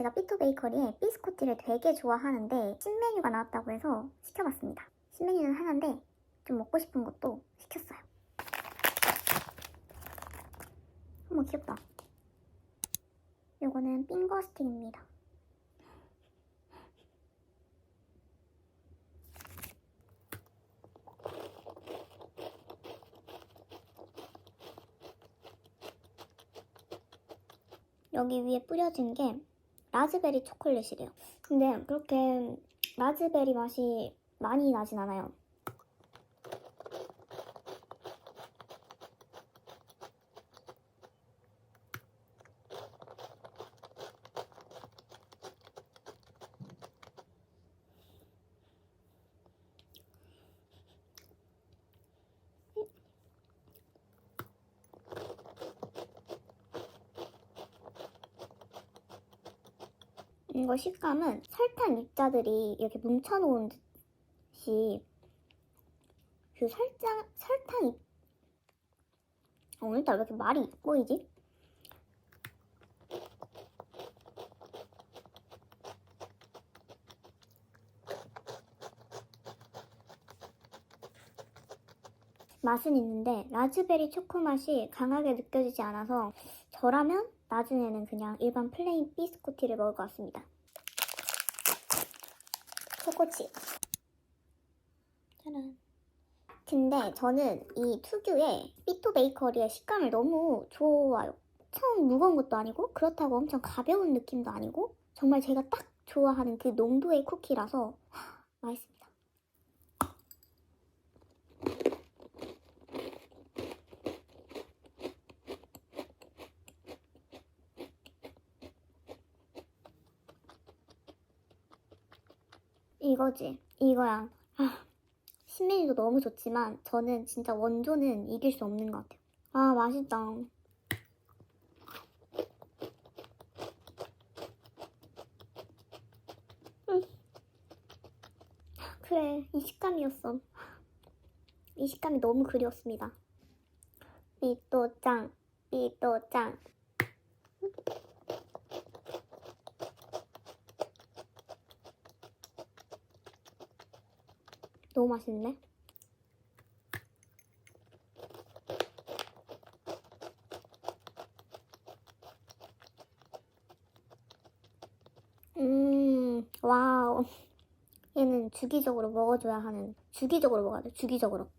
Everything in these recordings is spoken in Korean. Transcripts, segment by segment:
제가 삐토 베이커리에 비스코티를 되게 좋아하는데 신메뉴가 나왔다고 해서 시켜봤습니다. 신메뉴는 하나인데 좀 먹고 싶은 것도 시켰어요. 어머 귀엽다. 요거는 핑거 스틱입니다. 여기 위에 뿌려진 게 라즈베리 초콜릿이래요. 근데 그렇게 라즈베리 맛이 많이 나진 않아요. 이거 식감은 설탕 입자들이 이렇게 뭉쳐놓은 듯이 그 설탕 설탕 입 어, 오늘따라 왜 이렇게 말이 꼬이지? 맛은 있는데 라즈베리 초코 맛이 강하게 느껴지지 않아서 저라면 나중에는 그냥 일반 플레인 비스코티를 먹을 것 같습니다. 초코칩. 짜란. 근데 저는 이 특유의 삐토 베이커리의 식감을 너무 좋아요. 처음 무거운 것도 아니고 그렇다고 엄청 가벼운 느낌도 아니고 정말 제가 딱 좋아하는 그 농도의 쿠키라서 하, 맛있습니다. 이거지. 이거야. 아, 신메뉴도 너무 좋지만 저는 진짜 원조는 이길 수 없는 것 같아요. 아, 맛있다. 음. 그래, 이 식감이었어. 이 식감이 너무 그리웠습니다. 삐또짱, 삐또짱. 너무 맛있네. 음, 와우. 얘는 주기적으로 먹어줘야 하는, 주기적으로 먹어야 돼, 주기적으로.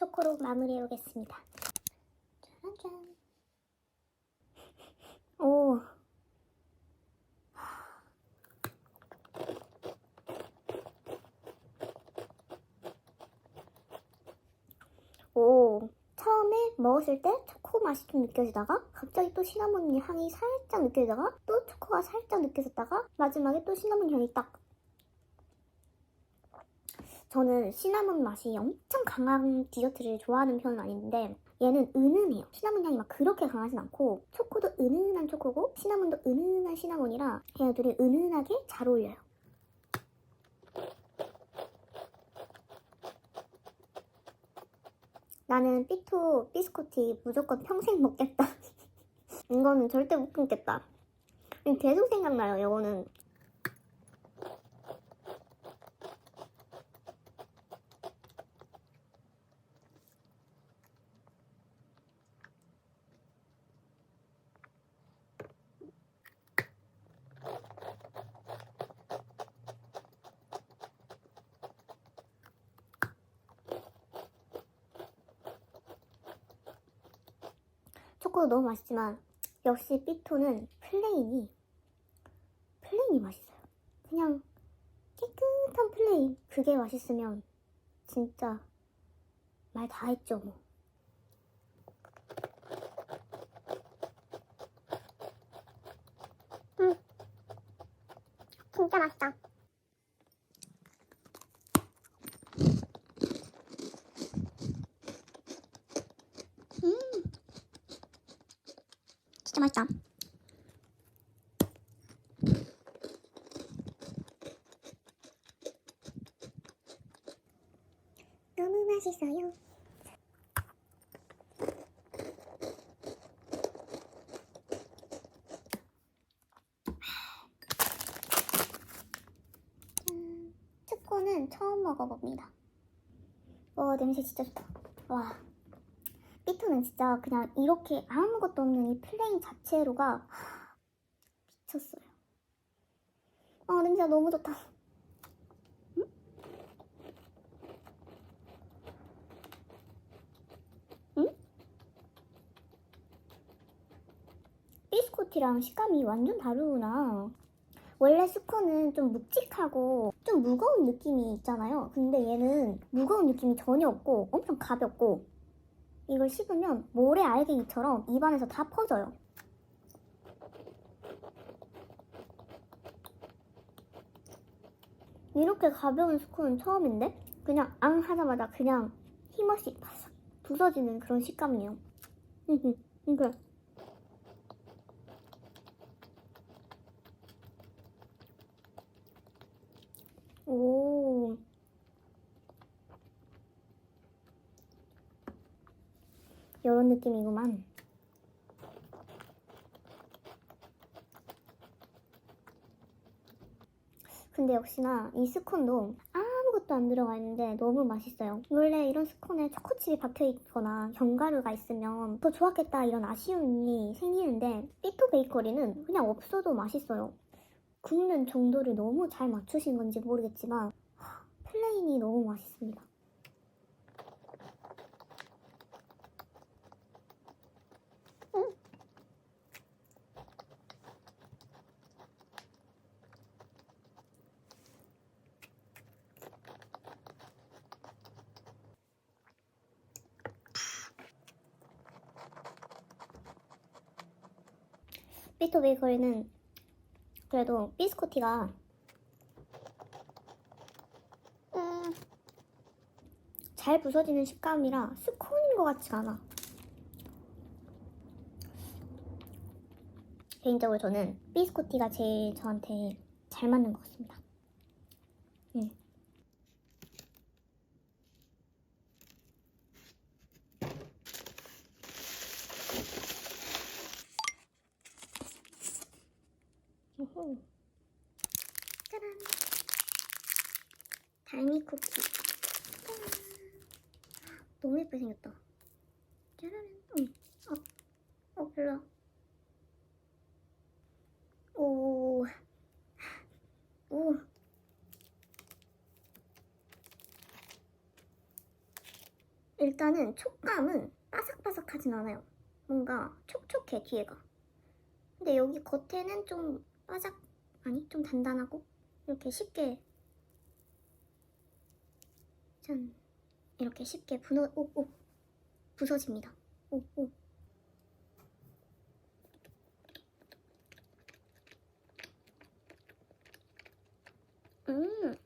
초코로 마무리해 오겠습니다. 짜잔. 오. 오. 처음에 먹었을 때 초코 맛이 좀 느껴지다가 갑자기 또 시나몬 향이 살짝 느껴지다가 또 초코가 살짝 느껴졌다가 마지막에 또 시나몬 향이 딱 저는 시나몬 맛이 엄청 강한 디저트를 좋아하는 편은 아닌데 얘는 은은해요. 시나몬 향이 막 그렇게 강하진 않고 초코도 은은한 초코고 시나몬도 은은한 시나몬이라 얘네들이 은은하게 잘 어울려요. 나는 삐토 비스코티 무조건 평생 먹겠다. 이거는 절대 못 끊겠다. 계속 생각나요, 이거는. 초코도 너무 맛있지만 역시 삐토는 플레인이 플레인이 맛있어요. 그냥 깨끗한 플레인 그게 맛있으면 진짜 말 다 했죠 뭐. 음, 진짜 맛있다. 맛있다. 너무 맛있어요. 짠. 스콘은 처음 먹어봅니다. 와 냄새 진짜 좋다. 와 삐투는 진짜 그냥 이렇게 아무것도 없는 이 플레인 자체로가 미쳤어요. 아 냄새가 너무 좋다. 응? 응? 비스코티랑 식감이 완전 다르구나. 원래 스콘은 좀 묵직하고 좀 무거운 느낌이 있잖아요. 근데 얘는 무거운 느낌이 전혀 없고 엄청 가볍고 이걸 씹으면 모래 알갱이처럼 입안에서 다 퍼져요. 이렇게 가벼운 스콘은 처음인데 그냥 앙 하자마자 그냥 힘없이 바삭 부서지는 그런 식감이에요. 그러니까 오. 요런 느낌이구만. 근데 역시나 이 스콘도 아무것도 안 들어가 있는데 너무 맛있어요. 원래 이런 스콘에 초코칩이 박혀 있거나 견과류가 있으면 더 좋았겠다 이런 아쉬움이 생기는데 삐토 베이커리는 그냥 없어도 맛있어요. 굽는 정도를 너무 잘 맞추신 건지 모르겠지만 하, 플레인이 너무 맛있습니다. 응? 삐토 베이커리는 그래도 비스코티가 음, 잘 부서지는 식감이라 스콘인 것 같지가 않아. 개인적으로 저는 비스코티가 제일 저한테 잘 맞는 것 같습니다. 음. 오호. 짜란. 달미 쿠키. 짠. 너무 예쁘게 생겼다. 짜란. 응. 어, 어, 별로야. 오. 오. 일단은 촉감은 바삭바삭하진 않아요. 뭔가 촉촉해, 뒤에가. 근데 여기 겉에는 좀 바삭, 아니, 좀 단단하고, 이렇게 쉽게, 짠. 이렇게 쉽게 분어, 오, 오. 부서집니다. 오, 오. 음. 음.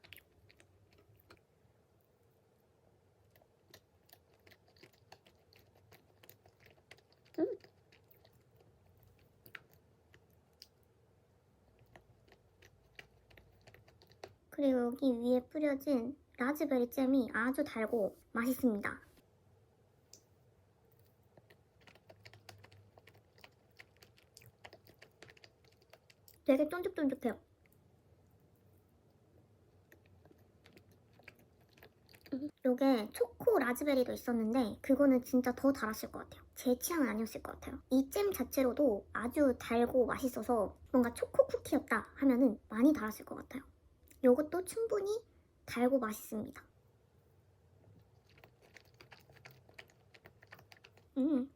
그리고 여기 위에 뿌려진 라즈베리 잼이 아주 달고 맛있습니다. 되게 쫀득쫀득해요. 요게 초코 라즈베리도 있었는데 그거는 진짜 더 달았을 것 같아요. 제 취향은 아니었을 것 같아요. 이 잼 자체로도 아주 달고 맛있어서 뭔가 초코 쿠키였다 하면은 많이 달았을 것 같아요. 요것도 충분히 달고 맛있습니다. 음.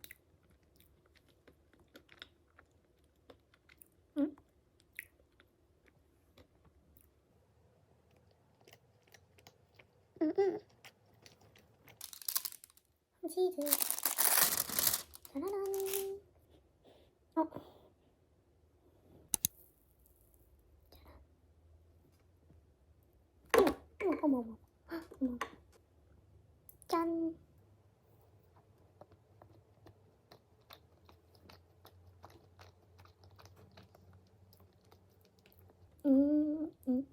음. 음, 음. 치즈. 짜라란. 어. 먹어. 음. 짠. 음, 음.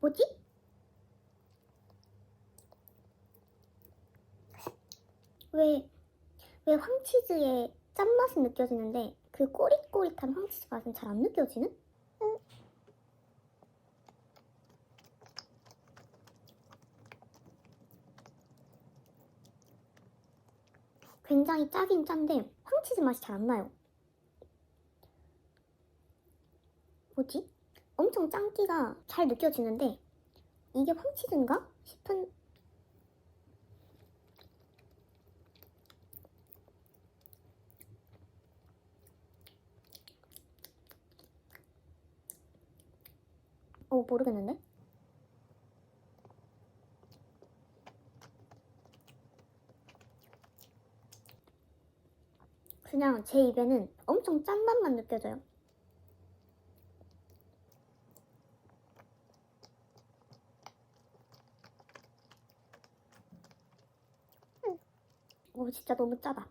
뭐지? 왜, 왜 황치즈에 짠맛은 느껴지는데 그 꼬릿꼬릿한 황치즈 맛은 잘 안 느껴지는? 굉장히 짜긴 짠데 황치즈 맛이 잘 안 나요. 뭐지? 엄청 짠기가 잘 느껴지는데 이게 황치즈인가 싶은 어 모르겠는데 그냥 제 입에는 엄청 짠맛만 느껴져요. 오 진짜 너무 짜다.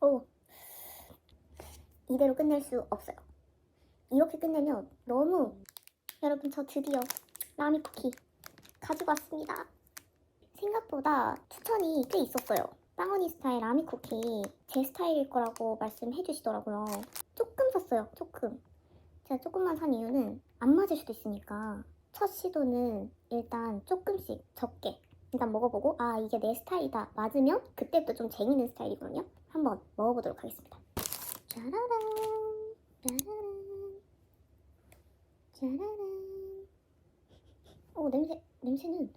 오 이대로 끝낼 수 없어요. 이렇게 끝내면 너무 여러분 저 드디어 라미 쿠키 가지고 왔습니다. 생각보다 추천이 꽤 있었어요. 빵원이 스타일 라미 쿠키 제 스타일일 거라고 말씀해 주시더라고요. 조금 샀어요. 조금. 제가 조금만 산 이유는 안 맞을 수도 있으니까 첫 시도는 일단 조금씩 적게 일단 먹어보고 아 이게 내 스타일이다 맞으면 그때부터 좀 재밌는 스타일이거든요. 한번 먹어보도록 하겠습니다. 짜라란 짜라란 짜라란 오 냄새 냄새는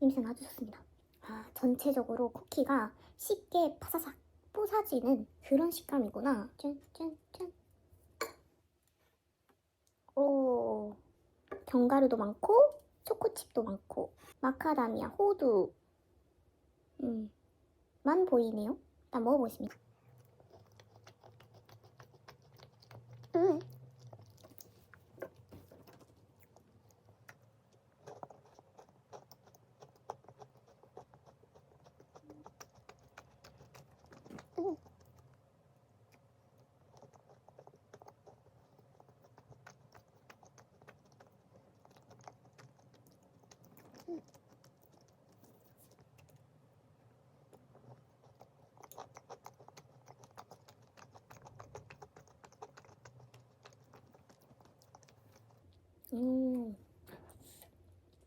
냄새는 아주 좋습니다. 아 전체적으로 쿠키가 쉽게 파사삭 뽀사지는 그런 식감이구나. 짠짠짠. 오 견과류도 많고 초코칩도 많고 마카다미아 호두 음만 보이네요. 일단 먹어보겠습니다. 음. 음. 음.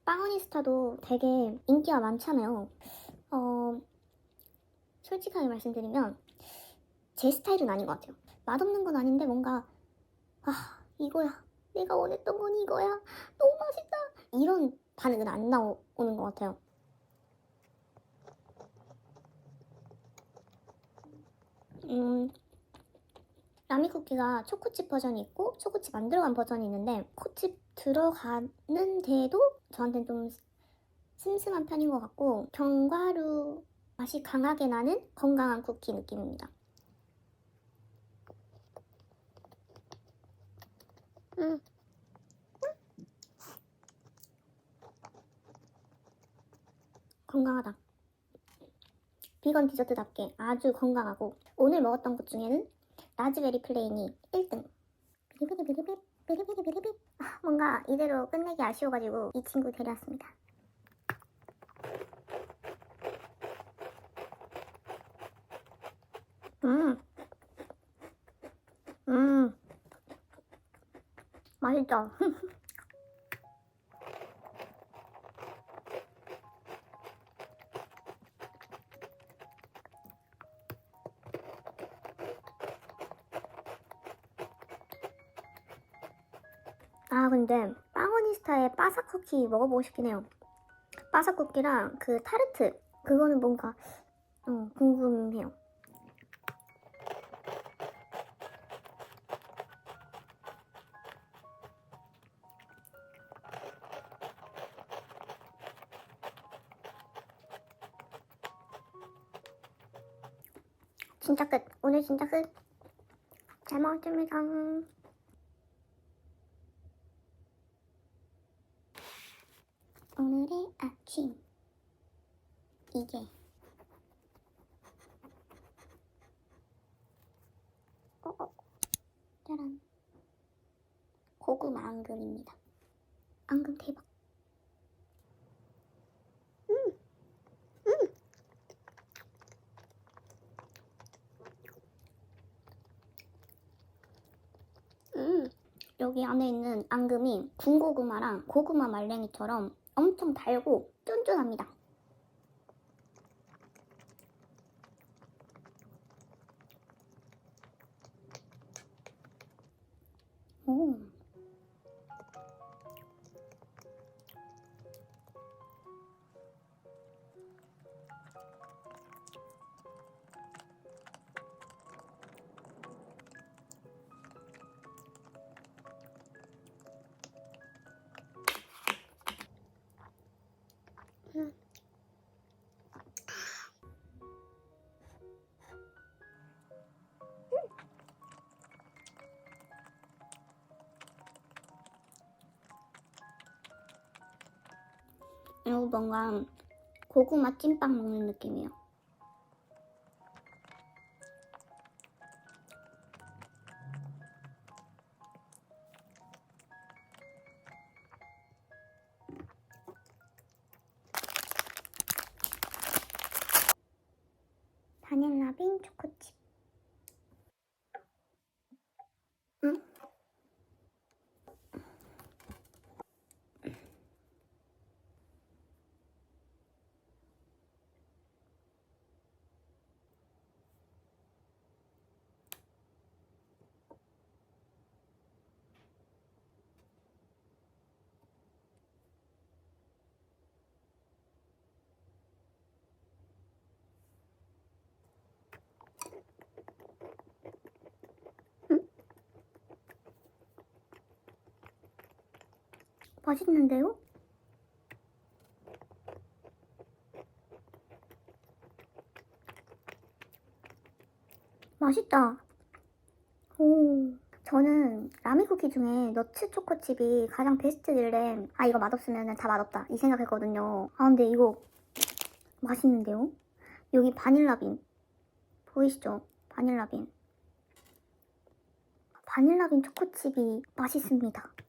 빵오니스타도 되게 인기가 많잖아요. 어, 솔직하게 말씀드리면 제 스타일은 아닌 것 같아요. 맛없는 건 아닌데 뭔가 아 이거야 내가 원했던 건 이거야 너무 맛있다 이런 반응은 안 나오는 것 같아요. 음 라미 쿠키가 초코칩 버전이 있고 초코칩 안 들어간 버전이 있는데 코칩 들어가는데도 저한테는 좀 슴슴한 편인 것 같고 견과류 맛이 강하게 나는 건강한 쿠키 느낌입니다. 음. 건강하다. 비건 디저트답게 아주 건강하고 오늘 먹었던 것 중에는 라즈베리 플레인이 1등. 비리비리비리비 비리비리비리비 아, 뭔가 이대로 끝내기 아쉬워가지고 이 친구 데려왔습니다. 음, 음, 맛있죠? 아 근데 빵오니스타의 바삭 쿠키 먹어보고 싶긴 해요. 바삭 쿠키랑 그 타르트 그거는 뭔가 어, 궁금해요. 진짜 끝. 오늘 진짜 끝. 잘 먹었습니다. 오늘의 아침 이게 어, 어. 짜란 고구마 앙금입니다. 앙금 대박. 음, 여기 안에 있는 앙금이 군고구마랑 고구마 말랭이처럼 엄청 달고 쫀쫀합니다. 이거 뭔가 고구마 찐빵 먹는 느낌이에요. 맛있는데요? 맛있다. 오, 저는 라미 쿠키 중에 너츠 초코칩이 가장 베스트길래 아 이거 맛없으면 다 맛없다 이 생각했거든요. 아 근데 이거 맛있는데요? 여기 바닐라빈 보이시죠? 바닐라빈 바닐라빈 초코칩이 맛있습니다.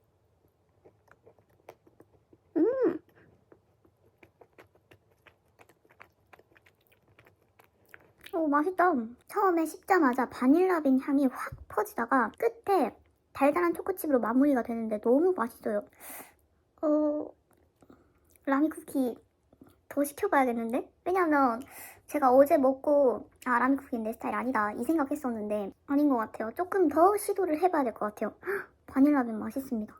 오, 맛있다. 처음에 씹자마자 바닐라빈 향이 확 퍼지다가 끝에 달달한 초코칩으로 마무리가 되는데 너무 맛있어요. 어, 라미 쿠키 더 시켜봐야겠는데? 왜냐면 제가 어제 먹고 아, 라미 쿠키는 내 스타일 아니다 이 생각했었는데 아닌 것 같아요. 조금 더 시도를 해봐야 될 것 같아요. 헉, 바닐라빈 맛있습니다.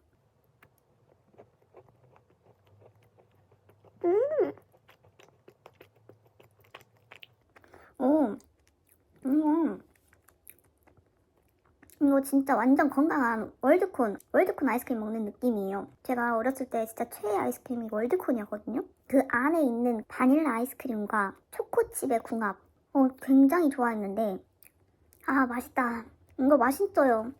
오, 이거, 이거 진짜 완전 건강한 월드콘, 월드콘 아이스크림 먹는 느낌이에요. 제가 어렸을 때 진짜 최애 아이스크림이 월드콘이었거든요. 그 안에 있는 바닐라 아이스크림과 초코칩의 궁합, 어, 굉장히 좋아했는데, 아, 맛있다. 이거 맛있어요.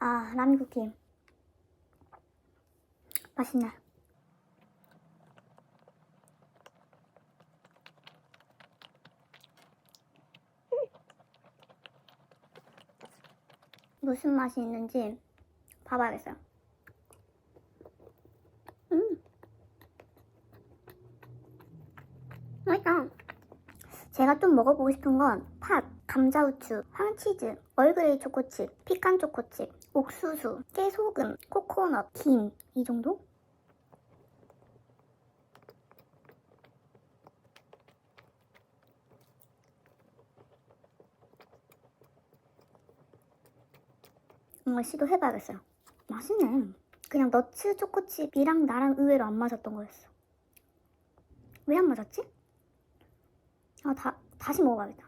아, 라미쿠키. 맛있네. 무슨 맛이 있는지 봐봐야겠어요. 음. 제가 좀 먹어보고 싶은 건 팥, 감자우추, 황치즈, 얼그레이 초코칩, 피칸 초코칩, 옥수수, 깨소금, 코코넛, 김 이 정도? 정말 시도해봐야겠어요. 맛있네. 그냥 너츠 초코칩이랑 나랑 의외로 안 맞았던 거였어. 왜 안 맞았지? 아, 다, 다시 먹어봐야겠다.